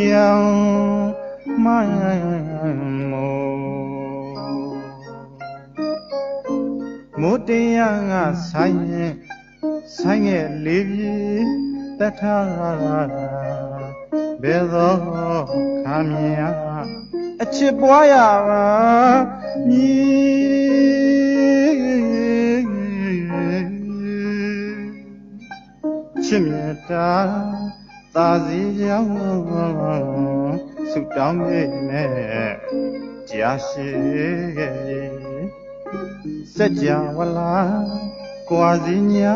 ပြောင်မမို့မိုးတရားကဆိုင်ရဲ့ဆိုင်ရဲ့လေးပြီတထဘယ်သောခါမြအချစ်ပွားရပါမြည်ချစ်မြတ်တာ သာစီကြောင့်ဆုတောင်းမိနဲ့ကြာရှိခဲ့စัจ java လာကွာစီညာ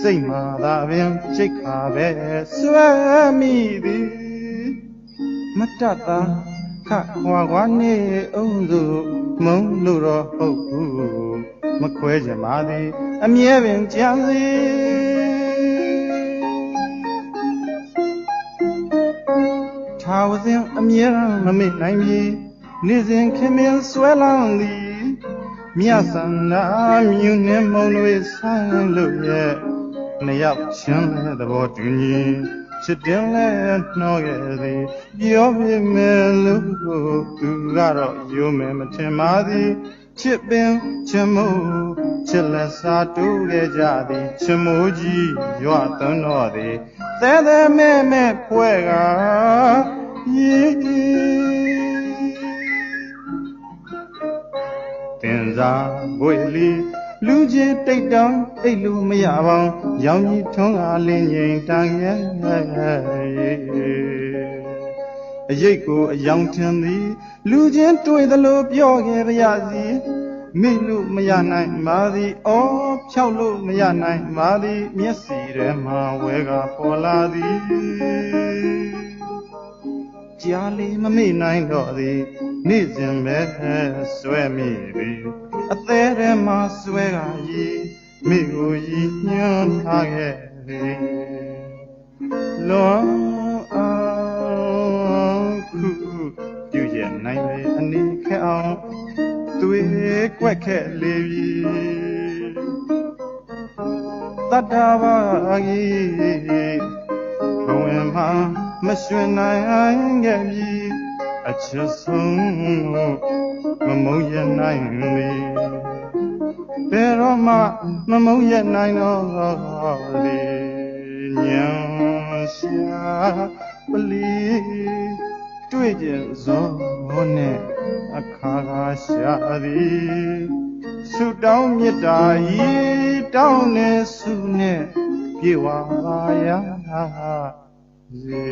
စိတ်မာသာပင်ချိတ်ခါပဲဆွဲမိသည်မတတ်တာခခွာခွာနေအောင်စုမုံလို့တော့ဟုတ်ဘူးမခွဲကြပါသည်အမြဲပင်ကြံစီ ထာဝစဉ်အမြဲမမေ့နိုင်ပြီနေစဉ်ခင်မင်းဆွဲလောင်းသည်မြတ်စန္ဒာမြူနှင့်မုံတွေဆန်းလို့ရဲ့နှစ်ယောက်ချင်းတဲ့သဘောတူညီချစ်တင်လဲနှောခဲ့သည်ပြောပြမယ်လို့သူကတော့ယုံမယ်မထင်ပါသည်ချစ်ပင်ချစ်မှုချစ်လက်စားတူခဲ့ကြသည်ချစ်မိုးကြီးရွာသွန်းတော်သည်သဲသဲမဲမဲဖွဲက တင်စားဘွေလီလူကြီးတိတ်တောင်အိတ်လို့မရပါဘူးရောင်ကြီးထွန်းကားလင်းငိမ်တန်ရဲ့အရိတ်ကိုအယောင်ထင်သည် လူချင်းတွေ့သလိုပြောခဲ့ပါရစီမိလို့မရနိုင်ပါသည်အော်ဖြောက်လို့မရနိုင်ပါသည် မျက်စီထဲမှာဝဲကပေါ်လာသည်ကြားလေးမမေ့နိုင်တော့သည် နေ့စဉ်ပဲဆွဲမိသည် အသေးထဲမှာဆွဲကရီမိကိုရီညွှန်းထားခဲ့သည်လွန်အောင်ခုပြုရနိုင်လေအနေခက်အောင်သွေးကွက်ခဲ့လေပြီတတ္တဘာကြီးဘဝင်မှာမရွှင်နိုင်ခဲ့ပြီ အချစ်ဆုံးမမုံရနိုင်လေဘယ်တော့မှမမုံရနိုင်တော့လေညံရှာပလီတွေ့ကြဇောနဲ့အခါကရှာသည်ဆုတောင်းမေတ္တာဤတောင်းနေဆုနဲ့ပြေဝပါရစေ